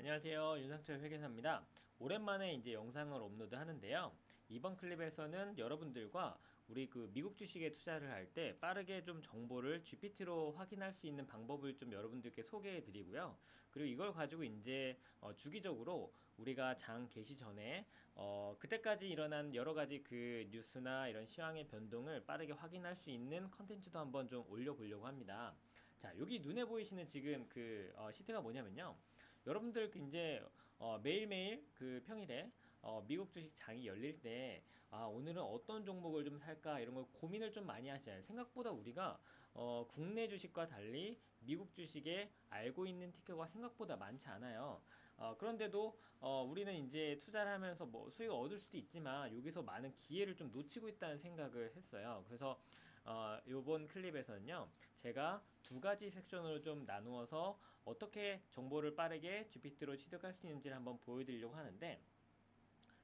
안녕하세요. 윤상철 회계사입니다. 오랜만에 이제 영상을 업로드 하는데요. 이번 클립에서는 여러분들과 우리 그 미국 주식에 투자를 할 때 빠르게 좀 정보를 GPT로 확인할 수 있는 방법을 좀 여러분들께 소개해 드리고요. 그리고 이걸 가지고 이제 어 주기적으로 우리가 장 개시 전에 어 그때까지 일어난 여러 가지 그 뉴스나 이런 시황의 변동을 빠르게 확인할 수 있는 컨텐츠도 한번 좀 올려보려고 합니다. 자, 여기 눈에 보이시는 지금 그 어, 시트가 뭐냐면요. 여러분들 그 이제 어, 매일매일 그 평일에 어, 미국 주식 장이 열릴 때, 아, 오늘은 어떤 종목을 좀 살까, 이런 걸 고민을 좀 많이 하시잖아요. 생각보다 우리가, 어, 국내 주식과 달리 미국 주식에 알고 있는 티켓가 생각보다 많지 않아요. 어, 그런데도, 어, 우리는 이제 투자를 하면서 뭐 수익을 얻을 수도 있지만, 여기서 많은 기회를 좀 놓치고 있다는 생각을 했어요. 그래서, 어, 요번 클립에서는요, 제가 두 가지 섹션으로 좀 나누어서 어떻게 정보를 빠르게 GPT로 취득할 수 있는지를 한번 보여드리려고 하는데,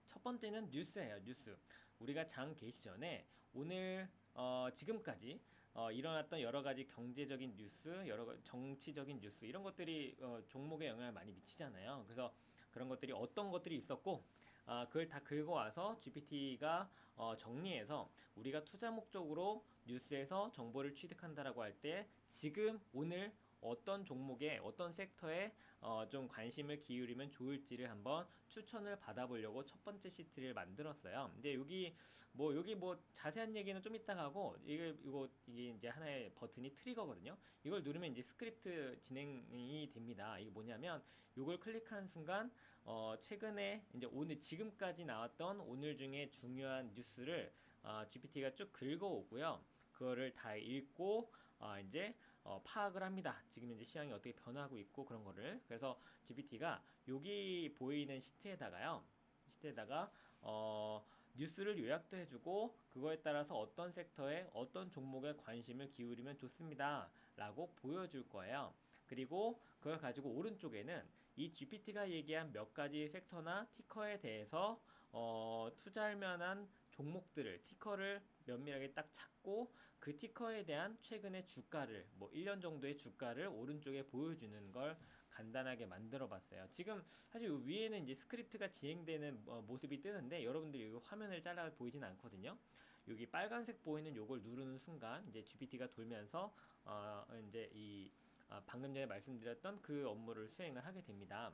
첫 번째는 뉴스예요, 뉴스. 우리가 장 개시 전에 오늘 어, 지금까지 어, 일어났던 여러 가지 경제적인 뉴스, 여러 가- 정치적인 뉴스 이런 것들이 어, 종목에 영향을 많이 미치잖아요. 그래서 그런 것들이 어떤 것들이 있었고 아, 그걸 다 긁어와서 GPT가 어, 정리해서 우리가 투자 목적으로 뉴스에서 정보를 취득한다라고 할 때 지금 오늘 어떤 종목에 어떤 섹터에 어, 좀 관심을 기울이면 좋을지를 한번 추천을 받아보려고 첫 번째 시트를 만들었어요. 근데 여기 뭐 여기 뭐 자세한 얘기는 좀 이따 가고 이게 이거 이게 이제 하나의 버튼이 트리거거든요. 이걸 누르면 이제 스크립트 진행이 됩니다. 이게 뭐냐면 이걸 클릭한 순간 어, 최근에 이제 오늘 지금까지 나왔던 오늘 중에 중요한 뉴스를 어, GPT가 쭉 긁어오고요. 그거를 다 읽고 어, 이제 어, 파악을 합니다. 지금 이제 시황이 어떻게 변하고 있고 그런 거를 그래서 GPT가 여기 보이는 시트에다가요. 시트에다가 어, 뉴스를 요약도 해주고 그거에 따라서 어떤 섹터에 어떤 종목에 관심을 기울이면 좋습니다. 라고 보여줄 거예요. 그리고 그걸 가지고 오른쪽에는 이 GPT가 얘기한 몇 가지 섹터나 티커에 대해서 어, 투자할 만한 종목들을 티커를 면밀하게 딱 찾고 그 티커에 대한 최근의 주가를 뭐 1년 정도의 주가를 오른쪽에 보여주는 걸 간단하게 만들어 봤어요. 지금 사실 요 위에는 이제 스크립트가 진행되는 어, 모습이 뜨는데 여러분들이 이 화면을 잘라 보이진 않거든요. 여기 빨간색 보이는 요걸 누르는 순간 이제 GPT가 돌면서 어 이제 이 아, 방금 전에 말씀드렸던 그 업무를 수행을 하게 됩니다.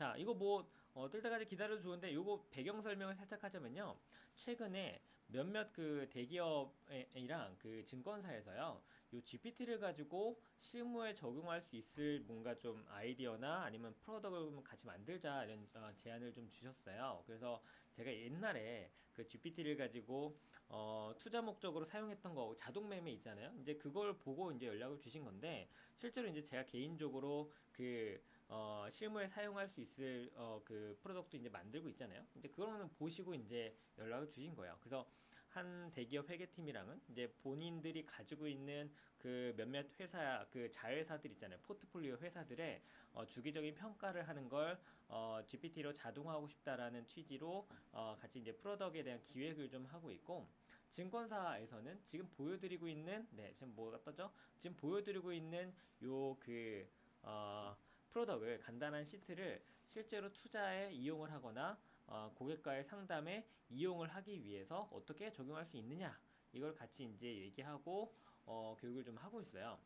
자, 이거 뭐, 어, 뜰 때까지 기다려도 좋은데, 요거 배경 설명을 살짝 하자면요. 최근에 몇몇 그 대기업이랑 그 증권사에서요, 요 GPT를 가지고 실무에 적용할 수 있을 뭔가 좀 아이디어나 아니면 프로덕트를 같이 만들자 이런 어, 제안을 좀 주셨어요. 그래서 제가 옛날에 그 GPT를 가지고 어, 투자 목적으로 사용했던 거 자동 매매 있잖아요. 이제 그걸 보고 이제 연락을 주신 건데, 실제로 이제 제가 개인적으로 그 어, 실무에 사용할 수 있을 어, 그 프로덕트 이제 만들고 있잖아요. 이제 그거는 보시고 이제 연락을 주신 거예요. 그래서 한 대기업 회계팀이랑은 이제 본인들이 가지고 있는 그 몇몇 회사 그 자회사들 있잖아요. 포트폴리오 회사들의 어, 주기적인 평가를 하는 걸 어, GPT로 자동화하고 싶다라는 취지로 어, 같이 이제 프로덕에 대한 기획을 좀 하고 있고 증권사에서는 지금 보여드리고 있는 네 지금 뭐가 떠죠? 지금 보여드리고 있는 요그 어, 프로덕을 간단한 시트를 실제로 투자에 이용을 하거나 어, 고객과의 상담에 이용을 하기 위해서 어떻게 적용할 수 있느냐 이걸 같이 이제 얘기하고 어, 교육을 좀 하고 있어요.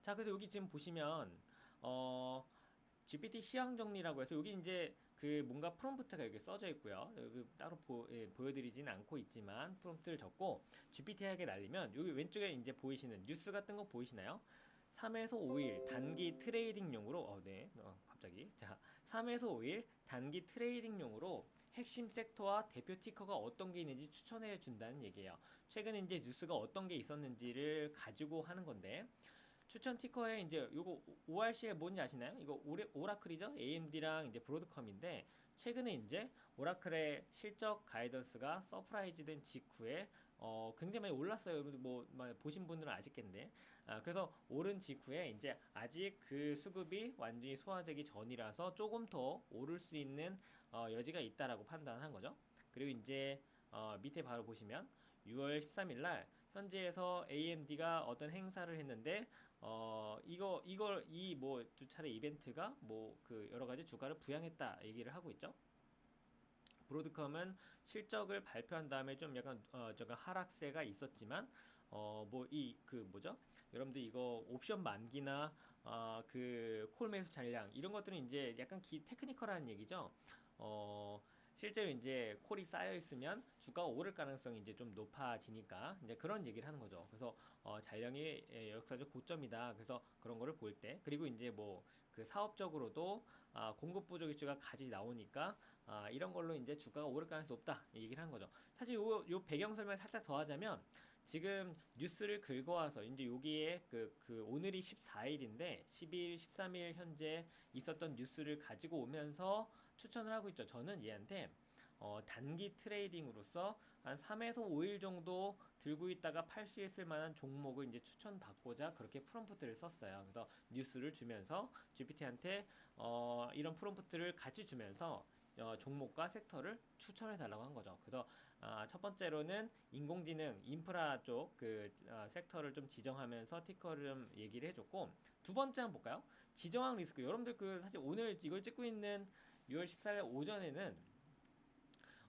자, 그래서 여기 지금 보시면 어, GPT 시황 정리라고 해서 여기 이제 그 뭔가 프롬프트가 여기 써져 있고요. 여기 따로 보, 예, 보여드리진 않고 있지만 프롬프트를 적고 GPT에게 날리면 여기 왼쪽에 이제 보이시는 뉴스 같은 거 보이시나요? 3에서 5일 단기 트레이딩용으로 어, 네. 어, 갑자기. 자, 3에서 5일 단기 트레이딩용으로 핵심 섹터와 대표 티커가 어떤 게 있는지 추천해 준다는 얘기예요. 최근에 이제 뉴스가 어떤 게 있었는지를 가지고 하는 건데 추천 티커에 이제 요거 ORC가 뭔지 아시나요? 이거 오레, 오라클이죠? AMD랑 이제 브로드컴인데 최근에 이제 오라클의 실적 가이던스가 서프라이즈 된 직후에 어 굉장히 많이 올랐어요. 여러분들 뭐, 뭐 보신 분들은 아시겠네. 아, 그래서 오른 직후에 이제 아직 그 수급이 완전히 소화되기 전이라서 조금 더 오를 수 있는 어, 여지가 있다라고 판단한 거죠. 그리고 이제 어, 밑에 바로 보시면 6월 13일 날 현지에서 AMD가 어떤 행사를 했는데 어 이거 이걸 이 뭐 두 차례 이벤트가 뭐 그 여러 가지 주가를 부양했다 얘기를 하고 있죠. 브로드컴은 실적을 발표한 다음에 좀 약간 어 잠깐 하락세가 있었지만 어 뭐 이 그 뭐죠? 여러분들 이거 옵션 만기나 어그콜 매수 잔량 이런 것들은 이제 약간 기 테크니컬한 얘기죠. 어 실제로 이제 콜이 쌓여 있으면 주가가 오를 가능성이 이제 좀 높아지니까 이제 그런 얘기를 하는 거죠. 그래서 어, 잔량이 예, 역사적 고점이다. 그래서 그런 거를 볼 때 그리고 이제 뭐 그 사업적으로도 아, 공급 부족 이슈가 같이 나오니까 아, 이런 걸로 이제 주가가 오를 가능성이 높다 이 얘기를 한 거죠. 사실 요, 요 배경 설명 살짝 더 하자면 지금 뉴스를 긁어와서 이제 여기에 그, 그 오늘이 14일인데 12일, 13일 현재 있었던 뉴스를 가지고 오면서 추천을 하고 있죠. 저는 얘한테 어, 단기 트레이딩으로서 한 3에서 5일 정도 들고 있다가 팔 수 있을 만한 종목을 이제 추천받고자 그렇게 프롬프트를 썼어요. 그래서 뉴스를 주면서 GPT한테 어, 이런 프롬프트를 같이 주면서 어, 종목과 섹터를 추천해 달라고 한 거죠. 그래서 아, 첫 번째로는 인공지능 인프라 쪽그 어, 섹터를 좀 지정하면서 티커를 좀 얘기를 해줬고 두 번째 한번 볼까요? 지정학 리스크. 여러분들 그 사실 오늘 이걸 찍고 있는 6월 14일 오전에는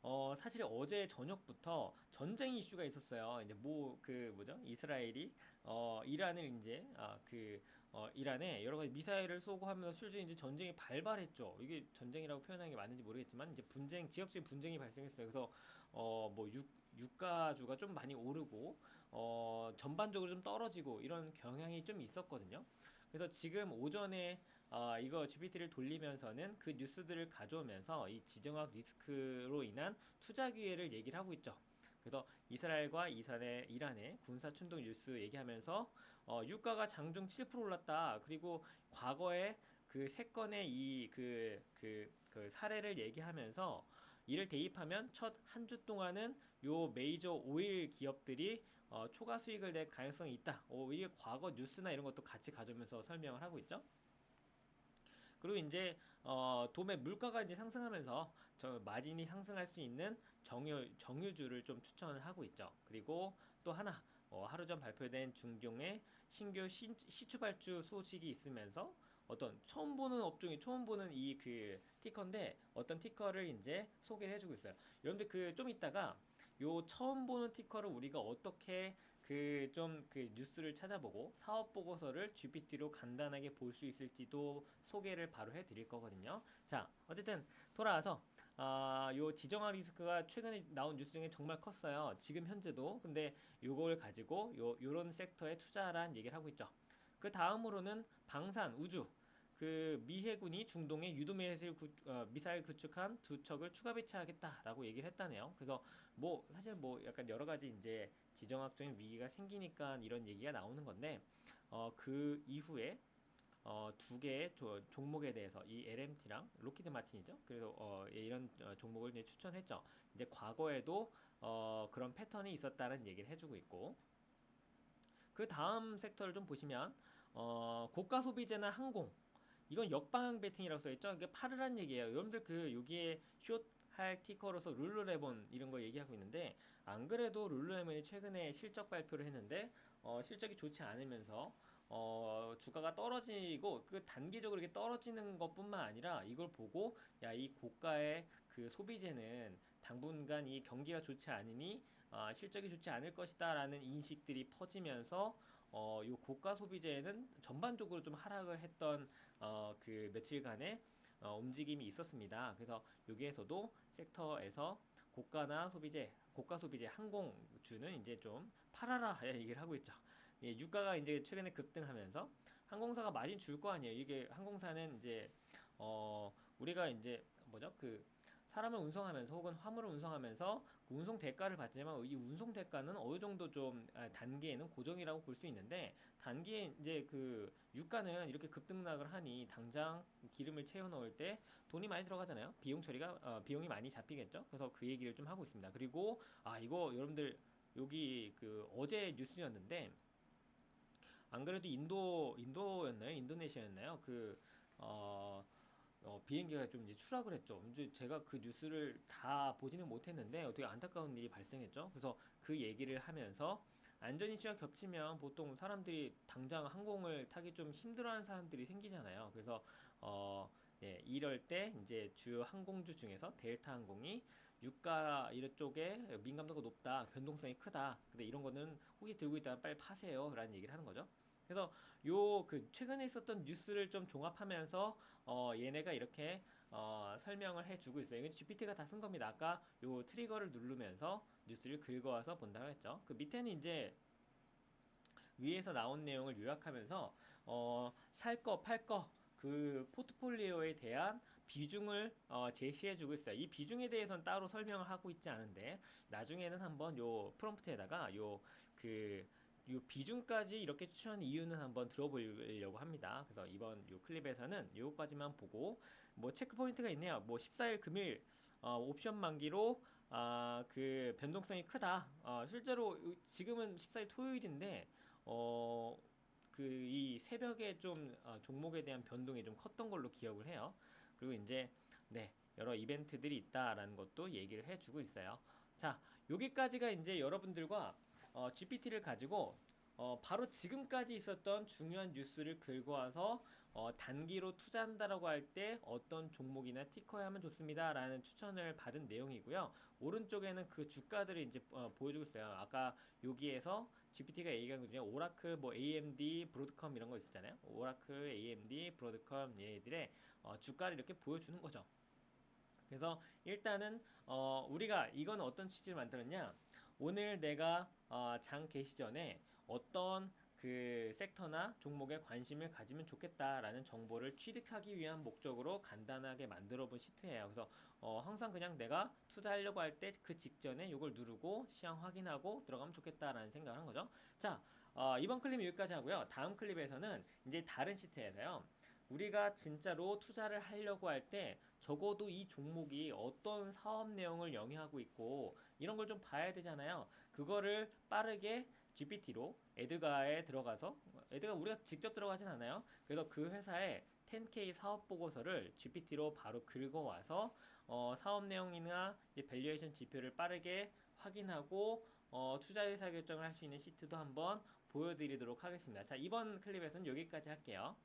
어 사실 어제 저녁부터 전쟁 이슈가 있었어요. 이제 뭐 그 뭐죠? 이스라엘이 어 이란을 이제 아 그 어 이란에 여러 가지 미사일을 쏘고 하면서 실제 이제 전쟁이 발발했죠. 이게 전쟁이라고 표현하는 게 맞는지 모르겠지만 이제 분쟁 지역적인 분쟁이 발생했어요. 그래서 어뭐 유가주가 좀 많이 오르고 어 전반적으로 좀 떨어지고 이런 경향이 좀 있었거든요. 그래서 지금 오전에 어, 이거 GPT를 돌리면서는 그 뉴스들을 가져오면서 이 지정학 리스크로 인한 투자 기회를 얘기를 하고 있죠. 그래서 이스라엘과 이산의 이란의 군사 충돌 뉴스 얘기하면서 어, 유가가 장중 7% 올랐다. 그리고 과거에 그 세 건의 이 그 그 그 사례를 얘기하면서 이를 대입하면 첫 한 주 동안은 요 메이저 오일 기업들이 어, 초과 수익을 낼 가능성이 있다. 어, 이게 과거 뉴스나 이런 것도 같이 가져오면서 설명을 하고 있죠. 그리고 이제 어, 도매 물가가 이제 상승하면서 저 마진이 상승할 수 있는 정유 정유주를 좀 추천을 하고 있죠. 그리고 또 하나 어, 하루 전 발표된 중종의 신규 시, 시추발주 소식이 있으면서 어떤 처음 보는 업종이 처음 보는 이 그 티커인데 어떤 티커를 이제 소개를 해주고 있어요. 여러분들 그좀 이따가 요 처음 보는 티커를 우리가 어떻게 그좀그 뉴스를 찾아보고 사업 보고서를 GPT로 간단하게 볼 수 있을지도 소개를 바로 해드릴 거거든요. 자, 어쨌든 돌아와서 아, 요 지정학 리스크가 최근에 나온 뉴스 중에 정말 컸어요. 지금 현재도. 근데 요걸 가지고 요 요런 섹터에 투자하라는 얘기를 하고 있죠. 그 다음으로는 방산 우주. 그 미 해군이 중동에 유도 미사일, 구, 어, 미사일 구축한 두 척을 추가 배치하겠다라고 얘기를 했다네요. 그래서 뭐 사실 뭐 약간 여러 가지 이제 지정학적인 위기가 생기니까 이런 얘기가 나오는 건데 어, 그 이후에 어, 두 개의 조, 종목에 대해서 이 LMT랑 로키드 마틴이죠. 그래서 어, 예, 이런 어, 종목을 이제 추천했죠. 이제 과거에도 어, 그런 패턴이 있었다는 얘기를 해주고 있고 그 다음 섹터를 좀 보시면 어, 고가 소비재나 항공 이건 역방향 베팅이라고 써있죠. 이게 파르란 얘기예요. 여러분들 그 여기에 숏 할 티커로서 룰루레본 이런 거 얘기하고 있는데 안 그래도 룰루레본이 최근에 실적 발표를 했는데 어, 실적이 좋지 않으면서 어, 주가가 떨어지고 그 단기적으로 이렇게 떨어지는 것뿐만 아니라 이걸 보고 야 이 고가의 그 소비재는 당분간 이 경기가 좋지 않으니 아, 실적이 좋지 않을 것이다라는 인식들이 퍼지면서 어, 요 고가 소비재는 전반적으로 좀 하락을 했던 어, 그 며칠간의 어, 움직임이 있었습니다. 그래서 여기에서도 섹터에서 고가나 소비재, 고가 소비재 항공주는 이제 좀 팔아라 얘기를 하고 있죠. 예, 유가가 이제 최근에 급등하면서 항공사가 마진 줄 거 아니에요. 이게 항공사는 이제 어 우리가 이제 뭐죠 그 사람을 운송하면서 혹은 화물을 운송하면서 그 운송 대가를 받지만 이 운송 대가는 어느 정도 좀 아, 단기에는 고정이라고 볼 수 있는데 단기에 이제 그 유가는 이렇게 급등락을 하니 당장 기름을 채워 넣을 때 돈이 많이 들어가잖아요. 비용 처리가 어, 비용이 많이 잡히겠죠. 그래서 그 얘기를 좀 하고 있습니다. 그리고 아 이거 여러분들 여기 그 어제 뉴스였는데 안 그래도 인도 인도였나요? 인도네시아였나요? 그어 어, 비행기가 좀 이제 추락을 했죠. 이제 제가 그 뉴스를 다 보지는 못했는데 어떻게 안타까운 일이 발생했죠. 그래서 그 얘기를 하면서 안전 이슈가 겹치면 보통 사람들이 당장 항공을 타기 좀 힘들어하는 사람들이 생기잖아요. 그래서 어, 네, 이럴 때 이제 주요 항공주 중에서 델타 항공이 유가 이쪽에 민감도가 높다, 변동성이 크다. 근데 이런 거는 혹시 들고 있다면 빨리 파세요라는 얘기를 하는 거죠. 그래서 요 그 최근에 있었던 뉴스를 좀 종합하면서 어 얘네가 이렇게 어 설명을 해주고 있어요. 이건 GPT가 다 쓴 겁니다. 아까 요 트리거를 누르면서 뉴스를 긁어와서 본다고 했죠. 그 밑에는 이제 위에서 나온 내용을 요약하면서 어 살 거, 팔 거 그 포트폴리오에 대한 비중을 어, 제시해 주고 있어요. 이 비중에 대해서는 따로 설명을 하고 있지 않은데 나중에는 한번 요 프롬프트에다가 요그 요 비중까지 이렇게 추천한 이유는 한번 들어보려고 합니다. 그래서 이번 요 클립에서는 요거까지만 보고 뭐 체크 포인트가 있네요. 뭐 14일 금요일 어, 옵션 만기로 아, 그 변동성이 크다. 어, 실제로 요- 지금은 14일 토요일인데 어, 그 이 새벽에 좀 어, 종목에 대한 변동이 좀 컸던 걸로 기억을 해요. 그리고 이제 네 여러 이벤트들이 있다라는 것도 얘기를 해주고 있어요. 자 여기까지가 이제 여러분들과 어, GPT를 가지고 어, 바로 지금까지 있었던 중요한 뉴스를 긁어와서 어, 단기로 투자한다라고 할 때 어떤 종목이나 티커에 하면 좋습니다라는 추천을 받은 내용이고요. 오른쪽에는 그 주가들을 이제 어, 보여주고 있어요. 아까 여기에서 GPT가 얘기한 것 중에 오라클, 뭐 AMD, 브로드컴 이런 거 있었잖아요. 오라클, AMD, 브로드컴 얘네들의 어, 주가를 이렇게 보여주는 거죠. 그래서 일단은 어, 우리가 이건 어떤 취지를 만들었냐? 오늘 내가 어, 장 개시 전에 어떤 그 섹터나 종목에 관심을 가지면 좋겠다라는 정보를 취득하기 위한 목적으로 간단하게 만들어 본 시트예요. 그래서 어, 항상 그냥 내가 투자하려고 할 때 그 직전에 이걸 누르고 시황 확인하고 들어가면 좋겠다라는 생각을 한 거죠. 자, 어, 이번 클립 여기까지 하고요. 다음 클립에서는 이제 다른 시트에서요. 우리가 진짜로 투자를 하려고 할 때 적어도 이 종목이 어떤 사업 내용을 영위하고 있고 이런 걸 좀 봐야 되잖아요. 그거를 빠르게 GPT로 에드가에 들어가서 에드가 우리가 직접 들어가진 않아요. 그래서 그 회사의 10K 사업 보고서를 GPT로 바로 긁어와서 어, 사업 내용이나 이제 밸류에이션 지표를 빠르게 확인하고 어, 투자 의사 결정을 할 수 있는 시트도 한번 보여드리도록 하겠습니다. 자 이번 클립에서는 여기까지 할게요.